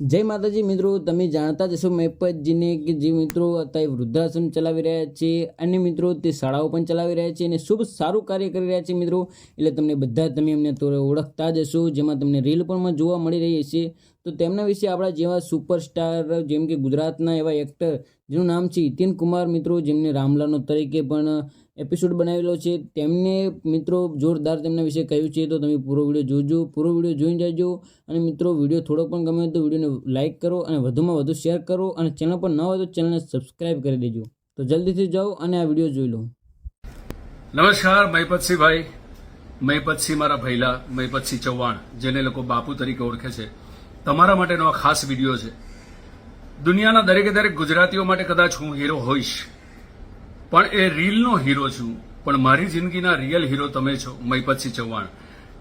જય માતાજી મિત્રો, તમે જાણતા જ હશો મહેપતજીને કે જે મિત્રો અત્યારે વૃદ્ધાશ્રમ ચલાવી રહ્યા છે અને મિત્રો તે શાળાઓ પણ ચલાવી રહ્યા છે અને ખૂબ સારું કાર્ય કરી રહ્યા છે મિત્રો. એટલે તમને બધા તમે એમને તો ઓળખતા જ હશો, જેમાં તમને રીલ પણ જોવા મળી રહી હશે. તો તેમના વિશે આપણા જેવા સુપરસ્ટાર જેમ કે ગુજરાતના એવા એક્ટર જેનું નામ છે હિતિન કુમાર મિત્રો, જેમને રામલાલનો તરીકે પણ એપિસોડ બનાવેલો છે. તેમને મિત્રો જોરદાર તેમના વિશે કહ્યું છે, તો તમે પૂરો વીડિયો જોજો. પૂરો વીડિયો જોઈને જાજો. અને મિત્રો, વીડિયો થોડો પણ ગમે તો વિડીયોને લાઇક કરો અને વધુમાં વધુ શેર કરો. અને ચેનલ પર ન હોય તો ચેનલને સબસ્ક્રાઈબ કરી દેજો. તો જલ્દીથી જાઓ અને આ વીડિયો જોઈ લો. નમસ્કાર મહિપતસિંહભાઈ મહિપતસિંહ મારા ભૈલા મહિપતસિંહ ચૌહાણ, જેને લોકો બાપુ તરીકે ઓળખે છે. તમારા માટેનો આ ખાસ વીડિયો છે. દુનિયાના દરેકે દરેક ગુજરાતીઓ માટે કદાચ હું હીરો હોઈશ. પણ એ રીલનો હીરો છું. પણ મારી જિંદગીના રિયલ હીરો તમે છો, મહીપતસિંહ ચૌહાણ.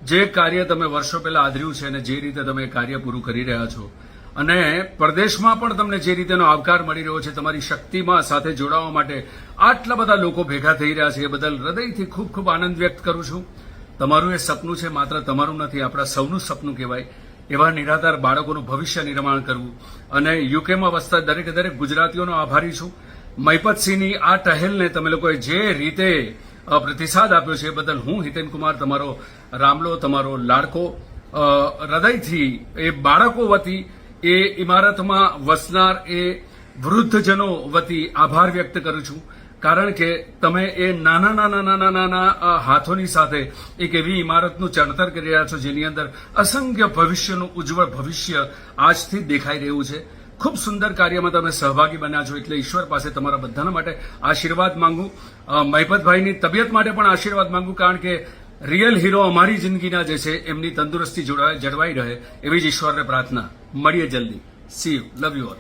જે કાર્ય તમે વર્ષો પહેલા આદર્યું છે અને જે રીતે તમે કાર્ય પૂરું કરી રહ્યા છો. અને પરદેશમાં પણ તમને જે રીતેનો આવકાર મળી રહ્યો છે, તમારી શક્તિમાં સાથે જોડાવા માટે આટલા બધા લોકો ભેગા થઈ રહ્યા છે, એ બદલ હૃદયથી ખૂબ ખૂબ આનંદ વ્યક્ત કરું છું. તમારું એ સપનું છે, માત્ર તમારું નથી, આપણા સૌનું સપનું કહેવાય. એવા નિરાધાર બાળકોનું ભવિષ્ય નિર્માણ કરવું. અને યુકેમાં વસતા દરેકે દરેક ગુજરાતીઓનો આભારી છું. મહિપતસિંહની આ ટહેલને તમે લોકોએ જે રીતે પ્રતિસાદ આપ્યો છે એ બદલ હું હિતેન કુમાર તમારો રામલો, તમારો લાડકો હૃદયથી એ બાળકો વતી, એ ઇમારતમાં વસનાર એ વૃદ્ધજનો વતી આભાર વ્યક્ત કરું છું. કારણ કે તમે એ નાના નાના નાના નાના હાથોની સાથે એક એવી ઇમારતનું ચણતર કરી રહ્યા છો જેની અંદર અસંખ્ય ભવિષ્યનું ઉજ્જવળ ભવિષ્ય આજથી દેખાઈ રહ્યું છે. ખૂબ સુંદર કાર્યમાં તમે સહભાગી બન્યા છો એટલે ઈશ્વર પાસે તમારા બધાના માટે આશીર્વાદ માંગુ. મહિપતભાઈની તબિયત માટે પણ આશીર્વાદ માંગુ કારણ કે રિયલ હીરો અમારી જિંદગીના જે છે એમની તંદુરસ્તી જળવાઈ રહે એવી જ ઈશ્વરને પ્રાર્થના. મળીએ જલ્દી. See you love you all